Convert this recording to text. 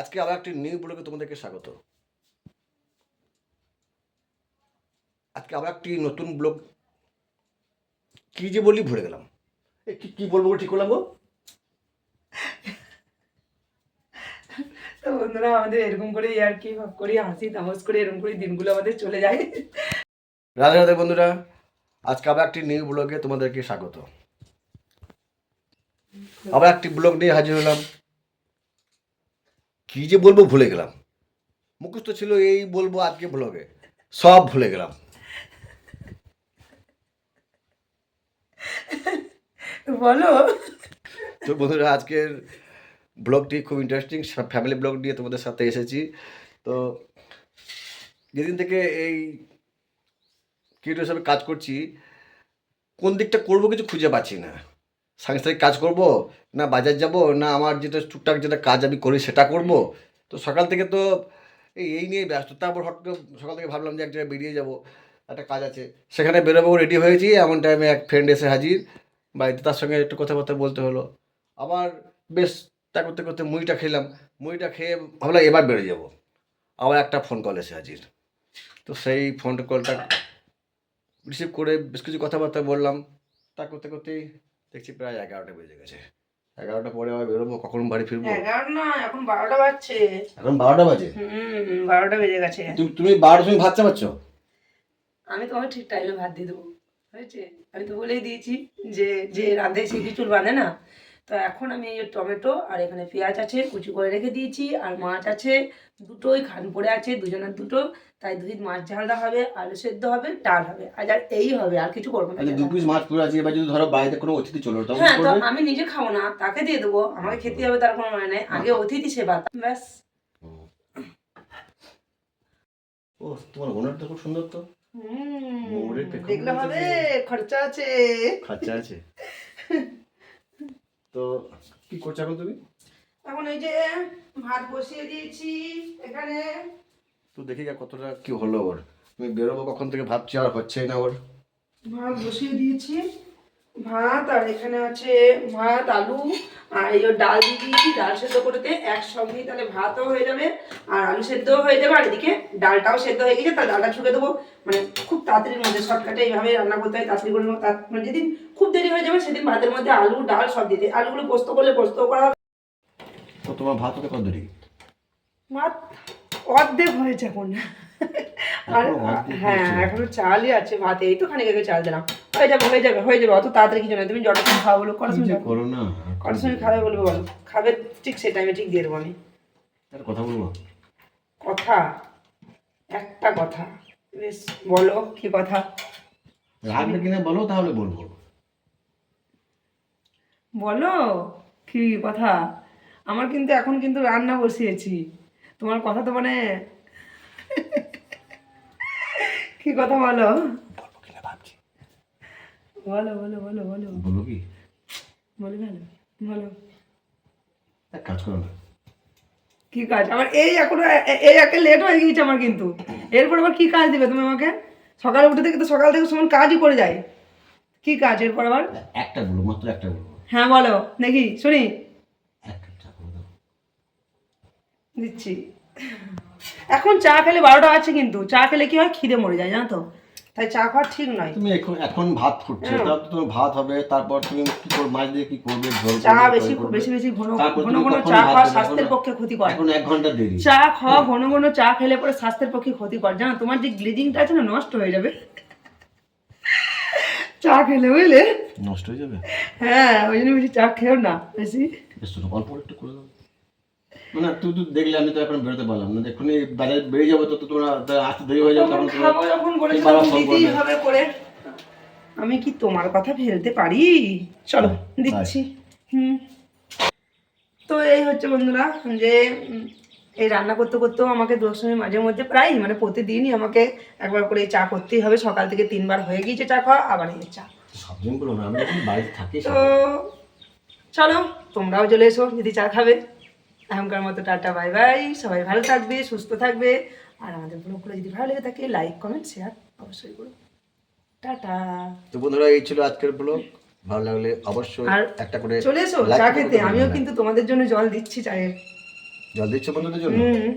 আজকে আবার একটি নিউ ব্লগে তোমাদেরকে স্বাগত। আজকে আবার একটি নতুন ব্লগ কি যে বলি ভুলে গেলাম। কি কি বলব ঠিক করলাম গো? তো বন্ধুরা আমাদের এরকম করে আর কি ভাব করি হাসি তামাশ করে এরকম করে দিনগুলো আমাদের চলে যায়। রাধে রাধে বন্ধুরা আজকে আবার একটি নিউ ব্লগে তোমাদেরকে স্বাগত। আবার একটি ব্লগ নিয়ে হাজির হলাম। কি যে বলব ভুলে গেলাম। মুখস্থ ছিল এই বলব আজকে ব্লগে। সব ভুলে গেলাম। বলো। তো বন্ধুরা আজকের ব্লগটি খুব ইন্টারেস্টিং ফ্যামিলি ব্লগ নিয়ে তোমাদের সাথে এসেছি। তো যেদিন থেকে এই ক্রিয়েটর হিসাবে কাজ করছি কোন দিকটা করব কিছু খুঁজে পাচ্ছি না। সাংসারিক কাজ করব, না বাজার যাব, না আমার যেটা টুকটাক যেটা কাজ আমি করি সেটা করব। তো সকাল থেকে তো এই নিয়ে ব্যস্ত। তারপর হঠাৎ করে সকাল থেকে ভাবলাম যে এক জায়গায় বেরিয়ে যাব, একটা কাজ আছে। সেখানে বেরোবো রেডি হয়েছি। এমন টাইমে এক ফ্রেন্ড এসে হাজির। বাড়িতে তার সঙ্গে একটু কথাবার্তা বলতে হলো। আবার বেশ তা করতে করতে মুড়িটা খেলাম। মুড়িটা খেয়ে ভাবলাম এবার বেরোয় যাব। আবার একটা ফোন কল এসে হাজির। তো সেই ফোন কলটা রিসিভ করে বেশ কিছু কথাবার্তা বললাম। তা করতে করতেই দেখছি প্রায় এগারোটা বেজে গেছে। এগারোটা পরে আবার বেরোবো কখন বাড়ি ফিরবো? এগারো না এখন বারোটা বাজছে। এখন বারোটা বাজে? হুম বারোটা বেজে গেছে। তুমি তুমি বারোটার সময় ভাত চাপাচ্ছ? আমি তোমাকে ঠিক টাইমে ভাত দিয়ে দেবো হয়েছে? আমি তো বলেই দিয়েছি যে যে রাঁধে সে কিছু বাঁধে না? তো এখন আমি এই যে টমেটো আর এখানে পেঁয়াজ আছে কুচি করে রেখে দিয়েছি আর মাছ আছে। দুটোই খান পড়ে আছে দুজনের দুটো তাই দুই মাছ ঝালটা হবে আলু সেদ্ধ হবে ডাল হবে। আর আর এই হবে আর কিছু করব না আচ্ছা দু পিস মাছ পড়ে আছে এবার যদি ধরো বাড়িতে কোনো অতিথি চলো তখন হ্যাঁ তো আমি নিজে খাব না তাকে দিয়ে দেবো আমাকে খেতে হবে তার কোনো মানে নেই। আগে অতিথি সেবা ব্যাস। ও। তোমার ওনারটা খুব সুন্দর তো। হুম, দেখলে হবে খরচা আছে। খরচা আছে। তো কি করছ এখন তুমি? এখন এই যে ভাত বসিয়ে দিয়েছি এখানে। তো দেখি যা কতটা কি হলো ওর। তুমি বেরোবো কখন থেকে ভাবছি আর হচ্ছেই না ওর। ভাত বসিয়ে দিয়েছি। ভাত আর এখানে আছে ভাত আলু আর এই ডাল দিয়ে দিয়েছি ডাল সেদ্ধ করতে একসঙ্গেই তাহলে ভাতও হয়ে যাবে আর আলু সেদ্ধও হয়ে যাবে আর এদিকে ডালটাও সেদ্ধ হয়ে গেছে তার ডালটা ছুকে দেবো। মানে খুব তাড়াতাড়ির মধ্যে শর্টকাটে এইভাবে রান্না করতে হয় তাড়াতাড়ি করে মানে যেদিন খুব দেরি হয়ে যাবে সেদিন ভাতের মধ্যে আলু ডাল সব দিতে আলুগুলো পোস্ত করলে পোস্ত করা হবে। তো তোমার ভাত হতে কত দেরি? ভাত অর্ধেক হয়েছে এখন। হ্যাঁ এখনও চালই আছে ভাতে এই তো খানিক আগে চাল দিলাম। হয়ে যাবে হয়ে যাবে হয়ে যাবে অত তাড়াতাড়ি কিছু না তুমি খাওয়া বলো কটার সময় করো না? কটার সময় খাবে বলব বলো। খাবে ঠিক সেই টাইমে ঠিক দিয়ে দেবো আমি। কথা বলব? কথা? একটা কথা। বেশ বলো কি কথা? কিনা বলো তাহলে বলব। বলো কি কথা? আমার কিন্তু এখন কিন্তু রান্না বসিয়েছি। তোমার কথা তো মানে কি কথা বলো? বলো বলো বলো বলো। বলব কি? বলো বলো বলো। এক কাজ করো না। কি কাজ? আমার এই এখনও এই একটা লেট হয়ে গিয়েছে আমার কিন্তু। এরপর আবার কি কাজ দিবে তুমি আমাকে? সকালে উঠে থেকে তো সকাল থেকে সমান কাজই করে যায়। কি কাজ এরপর আবার? একটা বলব মাত্র একটা বলব। হ্যাঁ বলো। দেখি শুনি। দিচ্ছি। এখন চা খেলে বারোটা আছে কিন্তু। চা খেলে কি হয়? খিদে মরে যায় জানো তো? তাই চা খাওয়া ঠিক নয়। তুমি এখন এখন ভাত ফুটছে হ্যাঁ। তারপর তোমার ভাত হবে তারপর তুমি কি করবে মাছ দিয়ে কি করবে ঝোল চা বেশি বেশি বেশি ঘন ঘন ঘন চা খাওয়া স্বাস্থ্যের পক্ষে ক্ষতিকর। এখন এক ঘণ্টা দেরি। চা খাওয়া ঘন ঘন চা খেলে পরে স্বাস্থ্যের পক্ষে ক্ষতি ক্ষতিকর। জানো তোমার যে গ্লিজিংটা আছে না নষ্ট হয়ে যাবে। চা খেলে বুঝলে? নষ্ট হয়ে যাবে? হ্যাঁ ওই জন্য বেশি চা খেও না বেশি। বেশ অল্প একটু করে দাও। মানে তুই তো দেখলে আমি তো এখন বেরোতে পারলাম না। এক্ষুনি বাজারে বেরিয়ে যাব তো তোমরা আসতে দেরি হয়ে যাবে তখন খাব যখন বলে তুমি বাবা ফোন দিতেই হবে করে। আমি কি তোমার কথা ফেলতে পারি? চলো দিচ্ছি। হুম। তো এই হচ্ছে বন্ধুরা যে এই রান্না করতে করতেও আমাকে দশমী মাঝে মধ্যে প্রায় মানে প্রতিদিনই আমাকে একবার করে চা করতেই হবে। সকাল থেকে তিনবার হয়ে গিয়েছে চা খাওয়া আবার এই চা। তো চলো তোমরাও চলে এসো যদি চা খাবে। এখনকার মতো টাটা বাই বাই। সবাই ভালো থাকবে সুস্থ থাকবে। আর আমাদের ব্লগগুলো যদি ভালো লেগে থাকে লাইক কমেন্ট শেয়ার অবশ্যই করো। টাটা। তো বন্ধুরা এই ছিল আজকের ব্লগ। ভালো লাগলে অবশ্যই একটা করে চলে এসো চা খেতে। আমিও কিন্তু তোমাদের জন্য জল দিচ্ছি চায়ের। জল দিচ্ছ বন্ধুদের জন্য? হুম।